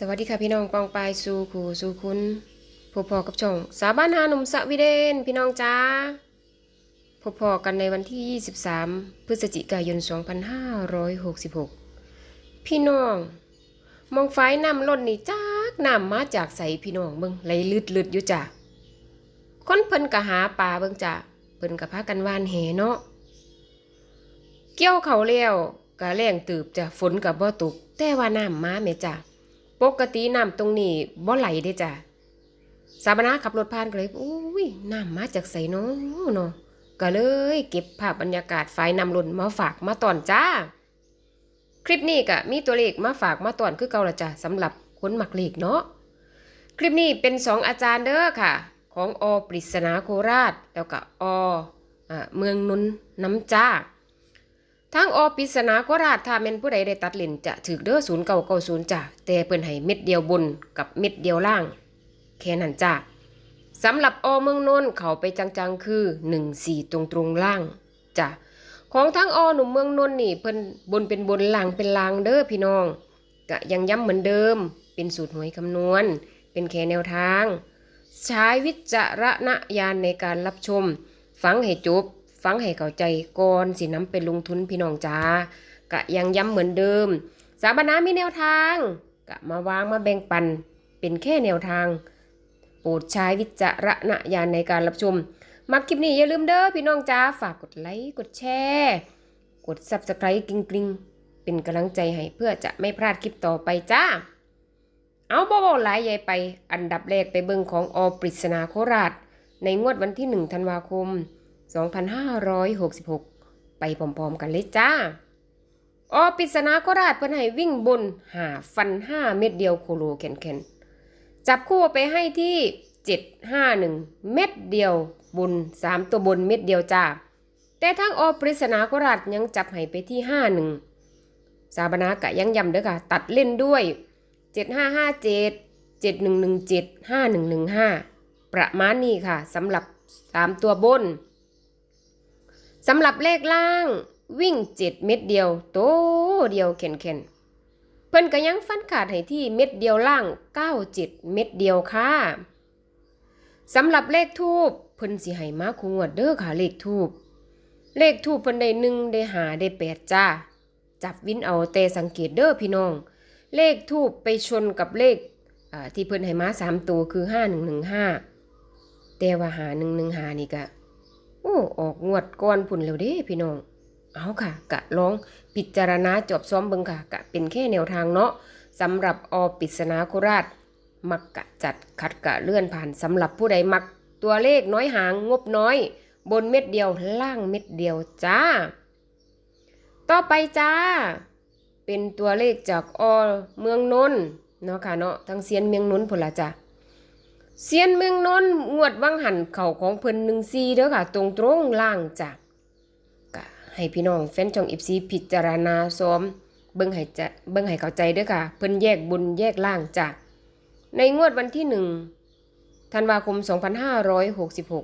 สวัสดีค่ะพี่น้องกองปลายสู่ครูสู่คุณพบพอกับช่องสาบ้านหาหนุ่มสวีเดนพี่น้องจ้าพบพอกันในวันที่ 23 พฤศจิกายน 2566 พี่น้อง มองไฟน้ำล้นนี่จากน้ำมาจากใสพี่น้องเบิ่งไหลลืดลืดๆอยู่จ้ะคนเพิ่นกะหาปลาเบิ่งจ้ะเพิ่นกะพากันว่านแหเนาะเกี่ยวเขาแล้วกะแรงตืบจ้ะฝนกะบ่ตกแต่ว่าน้ำมาแม่จ้ะ ปกติน้ำตรงนี้บ่ไหลเด้จ้ะสาบานาขับรถผ่านก็เลยอุ้ยน้ำมาจากไสเนาะเนาะก็เลยเก็บภาพบรรยากาศฝ่ายนำลนมาฝากมาตอนจ้า คลิปนี้ก็มีตัวเลขมาฝากมาตอนคือเก่าละจ้ะสำหรับคนหมักเลขเนาะคลิปนี้เป็นสองอาจารย์เด้อค่ะ ของอปริศนาโคราช แล้วก็ออเมืองนนน้ำจ้า ทางอปิศนาโคราชถ้าแม่นผู้ใดได้ตัดเล่นจะถือเด้อศูนย์เก่าเก่าศูนย์จ้ะแต่เปิ้นให้เม็ดเดียวบนกับเม็ดเดียวล่าง แค่นั้นจ้ะสำหรับอเมืองนนท์เขาไปจังๆคือ1 4ตรงตรงล่างจ้ะของทั้งอหนุ่มเมืองนนท์นี่เพิ่นบนเป็นบนล่างเป็นล่างเด้อพี่น้องก็ยังย้ำเหมือนเดิม เป็นสูตรหวยคำนวณ เป็นแค่แนวทาง ใช้วิจารณญาณในการรับชม ฟังให้จบ ฟังให้เข้าใจก่อนสินำไปลงทุนพี่น้องจ้ากะยังย้ำเหมือนเดิม สาบานามีแนวทางกะมาวางมาแบ่งปันเป็นแค่แนวทาง โปรดใช้วิจารณญาณในการรับชม มักคลิปนี้อย่าลืมเด้อพี่น้องจ้าฝากกดไลค์กดแชร์กด subscribe กริงกริงๆเป็นกำลังใจให้เพื่อจะไม่พลาดคลิปต่อไปจ้า เอาบ่บ่หลายใหญ่ไป อันดับแรกไปเบิ่งของอปริศนาโคราช ในงวดวันที่ 1 ธันวาคม 2566 ไปพร้อมๆกันเลยจ้า อปริศนาโคราชเพิ่นให้วิ่งบนหาฟัน 5 เม็ดเดียวโคโลแข็นๆ จับคู่ไปให้ที่ 751 เม็ดเดียวบน 3 ตัวบนเม็ดเดียวจ้า แต่ทั้งอปริศนาโคราชยังจับให้ไปที่ 51 สาบนากะยังย้ำเด้อค่ะ ตัดเล่นด้วย 7557 7117 5115 ประมาณนี้ค่ะสำหรับ 3 ตัวบน สำหรับเลขล่างวิ่ง7เม็ดเดียว โตเดียวเข็นเข็นเพิ่นก็ยังฟันขาดให้ที่เม็ดเดียวล่าง97เจ็ดเม็ดเดียวค่ะสำหรับเลขทูบเพิ่นสิให้มาคูงวดเด้อค่ะเลขทูบเลขทูบเพิ่นได้หนึ่งได้หาได้แปดจ้า จับวินเอาแต่สังเกตเด้อพี่น้อง เลขทูบไปชนกับเลขที่เพิ่นให้มาสามตัวคือห้าหนึ่งหนึ่งห้าแต่ว่าหาหนึ่งหนึ่งหานี่กะ อ้ออกงวดก้อนพุ่นแล้วเด้พี่น้อง เอาค่ะ กะลองพิจารณาจบซ้อมเบิงค่ะ กะเป็นแค่แนวทางเนาะสำหรับอปริศนาโคราช มักกะจัดคัดกะเลื่อนผ่านสำหรับผู้ใดมักตัวเลขน้อยหางงบน้อย บนเม็ดเดียวล่างเม็ดเดียวจ้า ต่อไปจ้า เป็นตัวเลขจากอเมืองนนท์เนาะค่ะเนาะทั้งเซียนเมืองนนท์พุ่นละจ้ะ เซียนเมืองนนท์งวดวังหันเข่าของเพิ่นหนึ่งซีเด้อค่ะ ตรงตรงล่างจ้ะก็ให้พี่น้องแฟนช่องอิฟซีพิจารณาซ้อม เบิ่งให้จะเบิ่งให้เข้าใจเด้อค่ะ เพิ่นแยกบุญแยกล่างจ้ะในงวดวันที่หนึ่งธันวาคม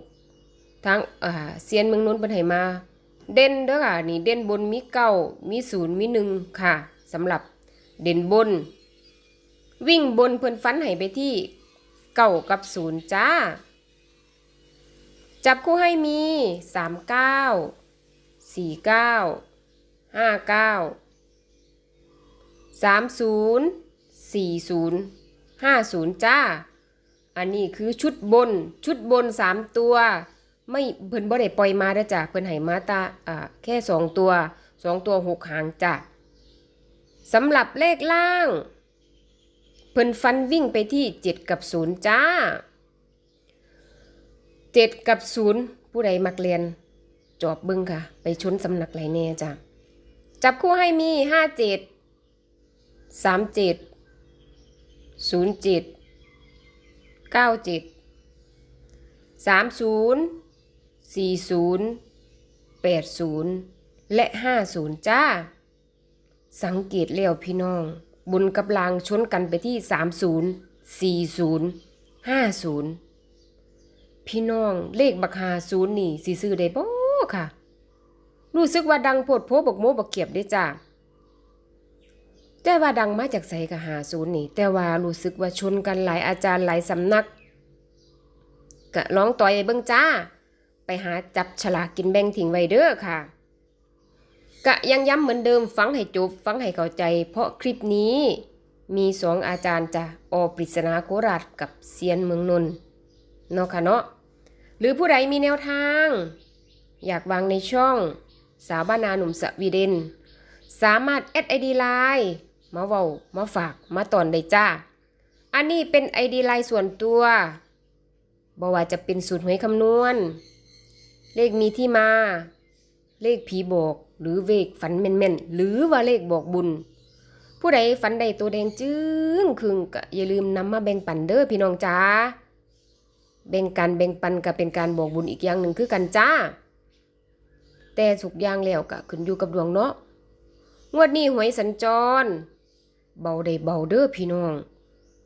2566 ทั้งอ่าเซียนเมืองนนท์เพิ่นให้มา เด่นเด้อค่ะนี่เด่นบนมีเก้ามีศูนย์มีหนึ่งค่ะสำหรับเด่นบน วิ่งบนเพิ่นฟันให้ไปที่ เก้ากับศูนย์จ้า จับคู่ให้มีสามเก้าสี่เก้าห้าเก้าสามศูนย์สี่ศูนย์ห้าศูนย์จ้า อันนี้คือชุดบน ชุดบนสามตัว ไม่เพิ่นบ่ได้ปล่อยมาเด้จ้ะ เพิ่นให้มาตาอ่าแค่สองตัวสองตัวหกหางจ้ะสำหรับเลขล่าง เพิ่นฟันวิ่งไปที่7กับ0จ้า7กับ0ผู้ใดมักเรียน จอบเบึงค่ะ ไปชนสำนักไหลแน่จ้ะจับคู่ให้มี5 7 3 7 0 7 9 7 3 0 4 0 8 0และ5 0จ้า สังเกตแล้วพี่น้อง บุญกับลางชนกันไปที่ 30 40 50 พี่น้องเลขบักหาศูนย์นี่สิซื้อได้บ่ค่ะ รู้สึกว่าดังโพดโพบักโมบักเกียบได้จ้าแต่ว่าดังมาจากไสก็หาศูนย์นี่ แต่ว่ารู้สึกว่าชนกันหลายอาจารย์หลายสำนักก็ลองต่อยเบิ่งจ้า ไปหาจับฉลากกินแบ่งทิ้งไว้เด้อค่ะ กะยังย้ำเหมือนเดิมฟังให้จบฟังให้เข้าใจ เพราะคลิปนี้มีสองอาจารย์จ้ะอปริศนาโคราชกับเซียนเมืองนนท์เนาะค่ะเนาะหรือผู้ใดมีแนวทาง อยากวางในช่อง สาวบ้านาหนุ่มสวีเดน สามารถแอดไอดีไลน์มาเว้ามาฝากมาตอนได้จ้า อันนี้เป็นไอดีไลน์ส่วนตัวบ่ว่าจะเป็นสูตรหวยคำนวณ เลขมีที่มา เลขผีบอก หรือเลขฝันแม่นๆ หรือว่าเลขบอกบุญ ผู้ใดฝันใดตัวแดงจึ้งคึงก็อย่าลืมนำมาแบ่งปันเด้อพี่น้องจ้าแบ่งกันแบ่งปันก็เป็นการบอกบุญอีกอย่างหนึ่งคือกันจ้า แต่สุกอย่างแล้วก็ขึ้นอยู่กับดวงเนาะงวดนี้หวยสัญจร เบาได้เบาเด้อพี่น้อง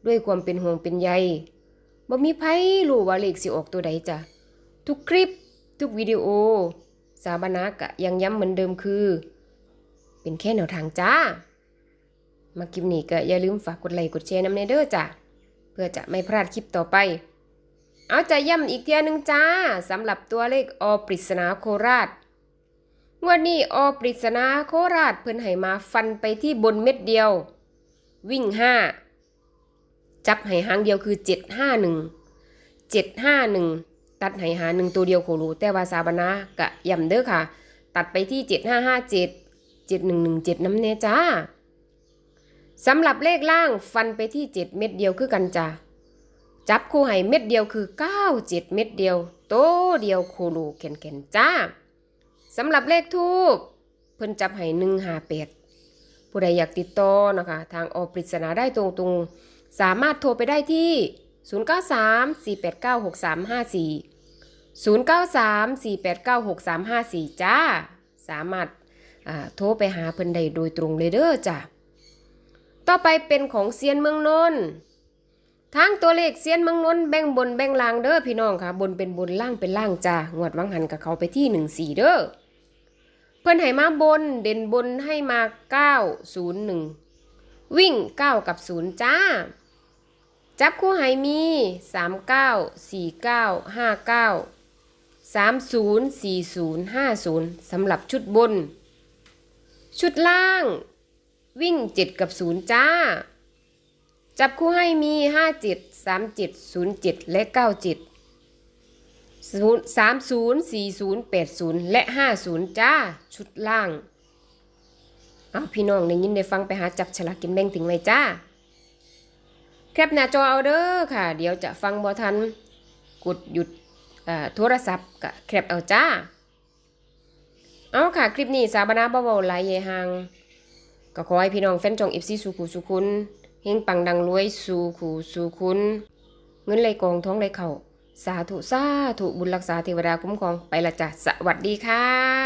ด้วยความเป็นห่วงเป็นใยบ่มีไผรู้ว่าเลขสิออกตัวใดจ้ะทุกคลิป ทุกวิดีโอ สาบานากะยังย้ำเหมือนเดิมคือ เป็นแค่แนวทางจ้า มาคลิปนี้ก็อย่าลืมฝากกดไลค์กดแชร์น้ำเนเด้อจ้ะ เพื่อจะไม่พลาดคลิปต่อไป เอาใจย้ำอีกเทียหนึงจ้าสำหรับตัวเลขอปริศนาโคราชงวดนี้อปริศนาโคราชเพิ่นให้มาฟันไปที่บนเม็ดเดียว วิ่งห้าจับให้หางเดียวคือเจ็ดห้าหนึ่งเจ็ดห้าหนึ่ง ตัดให้หาหนึ่งตัวเดียวโครูแต่ว่าสาบนากะย่ำเด้อค่ะ ตัดไปที่เจ็ดห้าห้าเจ็ดเจ็ดหนึ่งหนึ่งเจ็ดน้ำเนจ้าสำหรับเลขล่างฟันไปที่เจ็ดเม็ดเดียวคือกันจ้าจับคู่ให้เม็ดเดียวคือเก้าเจ็ดเม็ดเดียว โตเดียวโครูแข็งๆจ้าสำหรับเลขทูบเพิ่นจับให้หนึ่งหาเป็ดผู้ใดอยากติดต่อนะคะ ทางอปริศนาได้ตรงๆ สามารถโทรไปได้ที่ 093 489 6354 093 489 6354 จ้า สามารถาโทรไปหาเพิ่นได้โดยตรงเลยเด้อจ้าต่อไปเป็นของเซียนเมืองนนท์ทางตัวเลขเซียนเมืองนนท์แบ่งบนแบ่งล่างเด้อพี่น้องค่ะ บนเป็นบนล่างเป็นล่างจ้างวดวังหันกับเขาไปที่หนึ่งสี่เด้อเพิ่นให้มาบนเด่นบนให้มาเก้าศูนย์หนึ่งวิ่งเก้ากับศูนย์จ้า จับคู่ไหมีสามเก้าสี่เก้าห้าเก้าสามศูนย์สี่ศูนย์ห้าศูนย์สำหรับชุดบน ชุดล่าง วิ่งเจ็ดกับศูนย์จ้า จับคู่ให้มีห้าเจ็ดสามเจ็ดศูนย์เจ็ดและเก้าเจ็ดสามศูนย์สี่ศูนย์แปดศูนย์และห้าศูนย์จ้า ชุดล่าง เอาพี่น้องได้ยินได้ฟังไปหาจับฉลากกินแบ่งถึงไว้จ้า แคปหน้าจอเอาเด้อค่ะ เดี๋ยวจะฟังบ่ทันกดหยุดอ่อโทรศัพท์ก็แคปเอาจ้า เอาค่ะ คลิปนี้สาบานาบ่เว้าหลายเยหางก็ขอให้พี่น้องแฟนจอง FC สุขุสุคุณเฮงปังดังรวยสู่ขู่สู่คุณเงินไหลกองท้องไหลเข่าสาธุสาธุบุญรักษาเทวดาคุ้มครองไปละจ้ะสวัสดีค่ะ